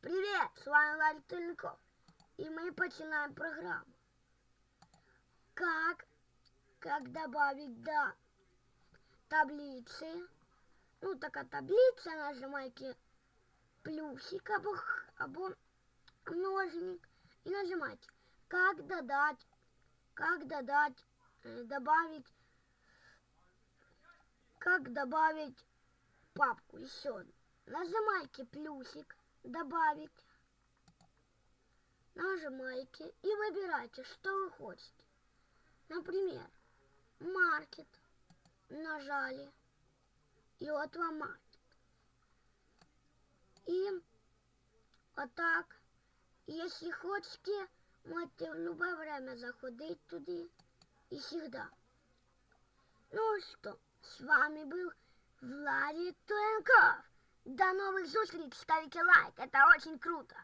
Привет, с вами Владик Тельников. И мы начинаем программу. Как, как добавить до таблицы, ну така таблиця, нажимаете плюсик або, або множник и нажимаете, как додать, как додать, э, добавить, как добавить папку еще. Нажимаете плюсик, добавить, нажимаете и выбирайте, что вы хотите. Например, маркет нажали, и вот вам маркет. И вот так, если хотите, можете в любое время заходить туда и всегда. Ну что, с вами был Владик Туенков. До новых встреч, ставите лайк, это очень круто.